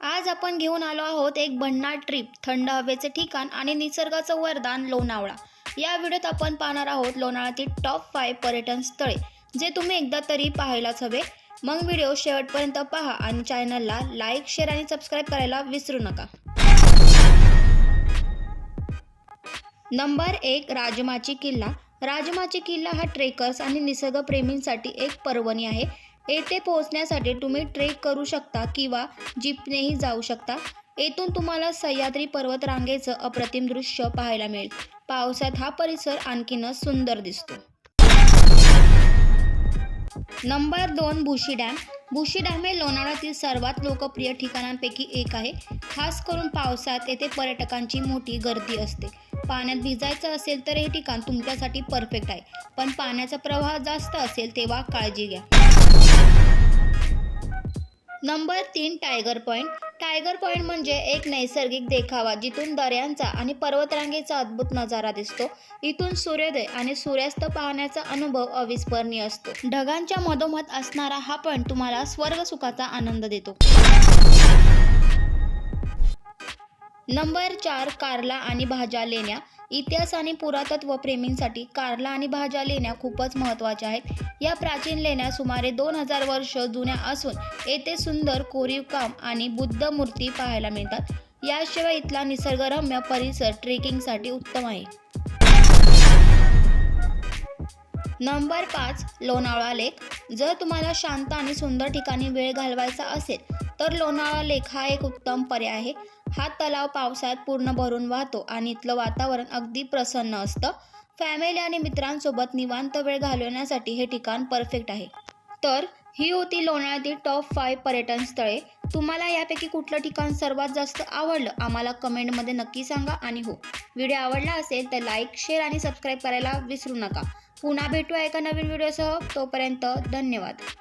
आज आपण घेऊन आलो आहोत एक भन्नाट ट्रिप थंड हवेचे ठिकाण आणि निसर्गाचं वरदान लोणावळा. या व्हिडिओत आपण पाहणार आहोत लोणावळ्यातील टॉप फाय पर्यटन स्थळे जे तुम्ही एकदा तरी पाहायलाच हवे. मग व्हिडिओ शेवटपर्यंत पहा आणि चॅनलला लाईक शेअर आणि सबस्क्राईब करायला विसरू नका. नंबर एक राजमाची किल्ला. राजमाची किल्ला हा ट्रेकर्स आणि निसर्गप्रेमींसाठी एक पर्वणी आहे. येथे पोहोचण्यासाठी तुम्ही ट्रेक करू शकता किंवा जीपनेही जाऊ शकता. येथून तुम्हाला सह्याद्री पर्वत रांगेचं अप्रतिम दृश्य पाहायला मिळेल. पावसात हा परिसर आणखीनच सुंदर दिसतो. नंबर दोन भुशी डॅम. भुशी डॅम हे लोणावळ्यातील सर्वात लोकप्रिय ठिकाणांपैकी एक आहे. खास करून पावसात येथे पर्यटकांची मोठी गर्दी असते. पाण्यात भिजायचं असेल तर हे ठिकाण तुमच्यासाठी परफेक्ट आहे. पण पाण्याचा प्रवाह जास्त असेल तेव्हा काळजी घ्या. नंबर तीन टायगर पॉईंट टायगर पॉईंट म्हणजे एक नैसर्गिक देखावा जिथून दऱ्यांचा आणि पर्वतरांगेचा अद्भुत नजारा दिसतो. इथून सूर्योदय आणि सूर्यास्त पाहण्याचा अनुभव अविस्मरणीय असतो. ढगांच्या मधोमध असणारा हा पॉईंट तुम्हाला स्वर्ग सुखाचा आनंद देतो. नंबर चार कारला आणि भाज्या लेण्या. इतिहास आणि पुरातत्व प्रेमींसाठी कारला आणि भाज्या लेण्या खूपच महत्त्वाच्या आहेत. या प्राचीन लेण्या सुमारे दोन हजार वर्ष जुन्या असून येथे सुंदर कोरीव काम आणि बुद्ध मूर्ती पाहायला मिळतात. याशिवाय इथला निसर्गरम्य परिसर ट्रेकिंगसाठी उत्तम आहे. नंबर पाच लोणावळा लेक. जर तुम्हाला शांत आणि सुंदर ठिकाणी वेळ घालवायचा असेल तर लोणावळा लेक हा एक उत्तम पर्याय आहे. हा तलाव पावसाळ्यात पूर्ण भरून वाहतो आणि इथलं वातावरण अगदी प्रसन्न असतं. फॅमिली आणि मित्रांसोबत निवांत वेळ घालवण्यासाठी हे ठिकाण परफेक्ट आहे. तर ही होती लोणावळ्यातील टॉप फाय पर्यटन स्थळे. तुम्हाला यापैकी कुठलं ठिकाण सर्वात जास्त आवडलं? आम्हाला कमेंटमध्ये नक्की सांगा आणि हो. व्हिडिओ आवडला असेल तर लाईक शेअर आणि सबस्क्राईब करायला विसरू नका. पुन्हा भेटू एका नवीन व्हिडिओसह. तोपर्यंत धन्यवाद.